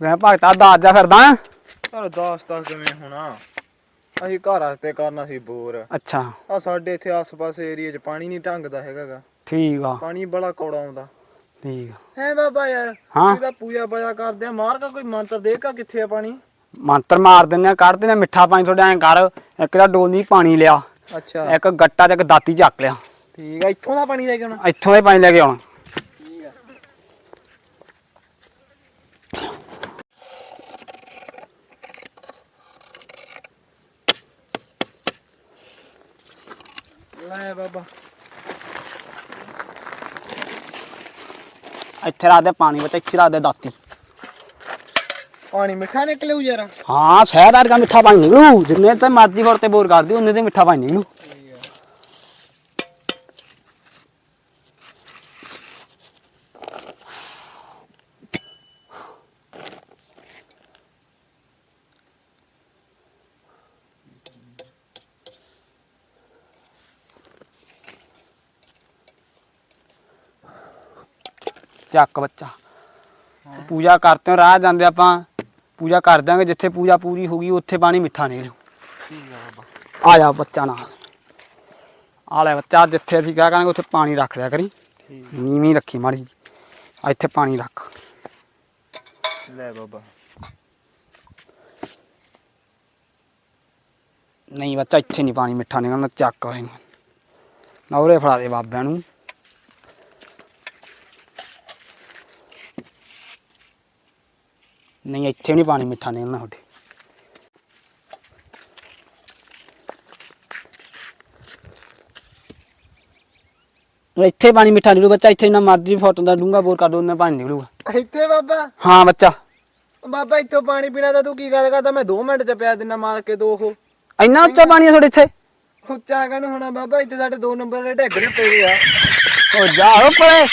ਮੈਂ ਭਗਤਾ ਦਾਜ ਜਾ ਫਿਰਦਾ ਚਲ 10 ਤੱਕ ਕਿਵੇਂ ਹੋਣਾ? ਅਸੀਂ ਘਰ ਵਾਸਤੇ ਕਰਨਾ ਸੀ ਬੋਰ। ਅੱਛਾ। ਆ ਸਾਡੇ ਇੱਥੇ ਆਸ-ਪਾਸੇ ਏਰੀਆ 'ਚ ਪਾਣੀ ਨਹੀਂ ਢੰਗਦਾ ਹੈਗਾਗਾ। ਠੀਕ ਆ। ਪਾਣੀ ਬੜਾ ਕੌੜਾ ਆਉਂਦਾ। ਠੀਕ ਆ। ਹੈ ਬਾਬਾ ਯਾਰ ਹਾਂ। ਪੂਜਾ ਪਾਜਾ ਕਰਦੇ ਆ। ਮਾਰ ਕਾ ਕੋਈ ਮੰਤਰ ਦੇਗਾ ਕਿੱਥੇ ਆ ਪਾਣੀ? ਮੰਤਰ ਮਾਰ ਦਿੰਨੇ ਆ ਕੱਢ ਦਿੰਨੇ ਆ। ਮਿੱਠਾ ਪਾਣੀ ਥੋੜਾ ਐਂ ਕਰ ਇੱਕ ਦਾ ਡੋਲਨੀ ਪਾਣੀ ਲਿਆ। ਅੱਛਾ। ਇੱਕ ਗੱਟਾ ਤੇ ਇੱਕ ਦਾਤੀ ਚੱਕ ਲਿਆ। ਠੀਕ ਆ ਇੱਥੋਂ ਦਾ ਪਾਣੀ ਲੈ ਕੇ ਆਉਣਾ? ਇੱਥੋਂ ਦੇ ਪਾਣੀ ਲੈ ਕੇ ਆਉਣਾ। ਠੀਕ ਆ। ਲੈ ਬਾਬਾ। ਇੱਥੇ ਰੱਖ ਦੇ ਪਾਣੀ ਵਿੱਚ ਇੱਥੇ ਰੱਖ ਦੇ ਦਾਤੀ। ਪਾਣੀ ਮਿੱਠਾ ਨਿਕਲੂ ਯਾਰ ਹਾਂ ਸ਼ਹਿਦ ਵਰਗਾ ਮਿੱਠਾ ਪਾਣੀ ਨਿਕਲੂ। ਜਿੰਨੇ ਤੇ ਮਰਜ਼ੀ ਫੁਰ ਤੇ ਬੋਰ ਕਰਦੀ ਉਹਨੇ ਤੇ ਮਿੱਠਾ ਪਾਣੀ ਨਿਕਲੂ। ਚੱਕ ਬੱਚਾ। ਪੂਜਾ ਕਰਤੇ ਰਾਹ ਜਾਂਦੇ ਆਪਾਂ ਪੂਜਾ ਕਰ ਦਾਂਗੇ ਜਿੱਥੇ ਪੂਜਾ ਪੂਰੀ ਹੋ ਗਈ ਉੱਥੇ ਪਾਣੀ ਮਿੱਠਾ ਨਿਕਲੂ ਠੀਕ ਆ ਬਾਬਾ। ਆ ਜਾ ਬੱਚਾ ਨਾਲ। ਆ ਲੈ ਬੱਚਾ ਜਿੱਥੇ ਅਸੀਂ ਕਿਹਾ ਕਰਾਂਗੇ ਉੱਥੇ ਪਾਣੀ ਰੱਖ ਲਿਆ ਕਰੀ। ਨੀਵੀਂ ਰੱਖੀ ਮਾੜੀ ਇੱਥੇ ਪਾਣੀ ਰੱਖ। ਲੈ ਬਾਬਾ। ਨਹੀਂ ਬੱਚਾ ਇੱਥੇ ਨਹੀਂ ਪਾਣੀ ਮਿੱਠਾ ਨਿਕਲਣਾ ਚੱਕ ਹੋਏਗਾ ਨਾ ਉਰੇ ਫੜਾ ਦੇ ਬਾਬਿਆਂ ਨੂੰ। ਨਹੀਂ ਇੱਥੇ ਨਹੀਂ ਪਾਣੀ ਮਿੱਠਾ ਨਿਕਲਣਾ ਤੁਹਾਡੇ। ਇੱਥੇ ਪਾਣੀ ਮਿੱਠਾ ਨਿਕਲੂ ਬੱਚਾ ਇੱਥੇ ਨਾ ਮਰਜ਼ੀ ਫੁੱਟ ਦਾ ਡੂੰਗਾ ਬੋਰ ਕਰ ਦੋ ਉਹਨੇ ਪਾਣੀ ਨਿਕਲੂਗਾ। ਇੱਥੇ ਬਾਬਾ? ਹਾਂ ਬੱਚਾ। ਬਾਬਾ ਇੱਥੋਂ ਪਾਣੀ ਪੀਣਾ ਤਾਂ ਤੂੰ ਕੀ ਗੱਲ ਕਰਦਾ? ਮੈਂ 2 ਮਿੰਟ ਚ ਪਿਆ ਦਿਨਾ ਮਾਰ ਕੇ ਦੋ ਉਹ। ਇੰਨਾ ਉੱਚਾ ਪਾਣੀ ਆ ਤੁਹਾਡੇ ਇੱਥੇ? ਉੱਚਾ ਕਹਨੂੰ ਹੋਣਾ ਬਾਬਾ? ਇੱਥੇ ਸਾਡੇ 2 ਨੰਬਰ ਦੇ ਢੱਗਣੇ ਪਏ ਆ। ਓ ਜਾ ਓ ਪਰੇ।